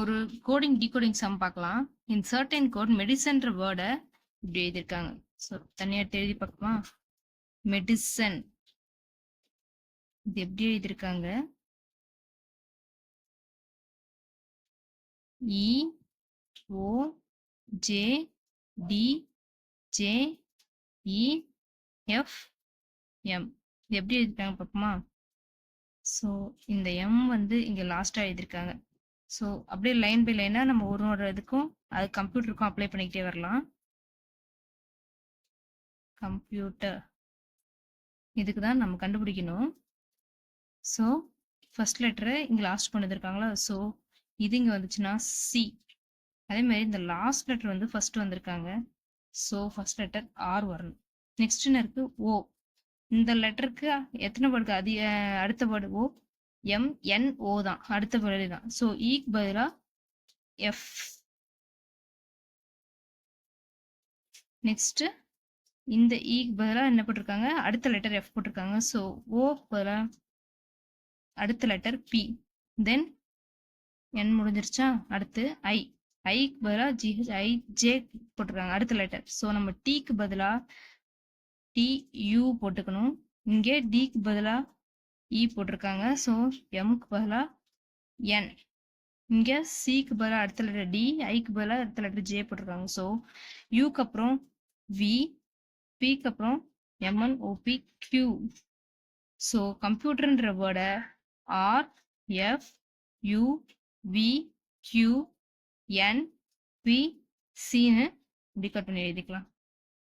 ஒரு coding decoding some பார்க்கலாம். In certain code மெடிசன்ற வேர்டை இப்படி எழுதியிருக்காங்க. ஸோ தனியாக எழுதி பார்க்கமா மெடிசன் இது எப்படி எழுதியிருக்காங்க? E O J T J E F M இது எப்படி எழுதிருக்காங்க பார்ப்போமா? ஸோ இந்த எம் வந்து இங்கே லாஸ்ட்டாக எழுதியிருக்காங்க. ஸோ அப்படியே லைன் பை லைனாக நம்ம ஒரு ஒரு இதுக்கும் அது கம்ப்யூட்டருக்கும் அப்ளை பண்ணிக்கிட்டே வரலாம். கம்ப்யூட்டர் இதுக்கு தான் நம்ம கண்டுபிடிக்கணும். ஸோ ஃபர்ஸ்ட் லெட்டரை இங்கே லாஸ்ட் கொண்டு ஸோ இது இங்கே வந்துச்சுன்னா சி அதே மாதிரி இந்த லாஸ்ட் லெட்டர் வந்து ஃபர்ஸ்ட் வந்திருக்காங்க. ஸோ ஃபர்ஸ்ட் லெட்டர் ஆர் வரணும். நெக்ஸ்ட் இருக்கு? ஓ இந்த லெட்டருக்கு எத்தனை வேர்டுக்கு அதிக அடுத்த வேர்டு ஓ எம் என் ஓ தான் அடுத்த பிறகு தான். ஸோ ஈக்கு பதிலாக எஃப் நெக்ஸ்ட் இந்த ஈக்கு பதிலாக என்ன போட்டிருக்காங்க? அடுத்த லெட்டர் எஃப் போட்டிருக்காங்க. ஸோ ஓ பதிலாக அடுத்த லெட்டர் பி தென் என் முடிஞ்சிருச்சா? அடுத்து ஐ ஐக்கு பதிலாக ஜிஹெச் ஐ ஜே போட்டிருக்காங்க. அடுத்த லெட்டர் ஸோ நம்ம டீக்கு பதிலாக டி யூ போட்டுக்கணும். இங்கே டிக்கு பதிலாக இ போட்டிருக்காங்க. ஸோ எம்க்கு பதிலாக என் இங்கே சிக்கு பதிலாக அடுத்த லெட்டர் டி ஐக்கு பதிலாக அடுத்த லெட்டர் ஜே போட்டிருக்காங்க. ஸோ யூக்கு அப்புறம் வி பிக்கு அப்புறம் M N O P Q so கம்ப்யூட்டர்ன்ற வேர்டை R F U V Q N P சின்னு இப்படி கட் பண்ணி எழுதிக்கலாம்.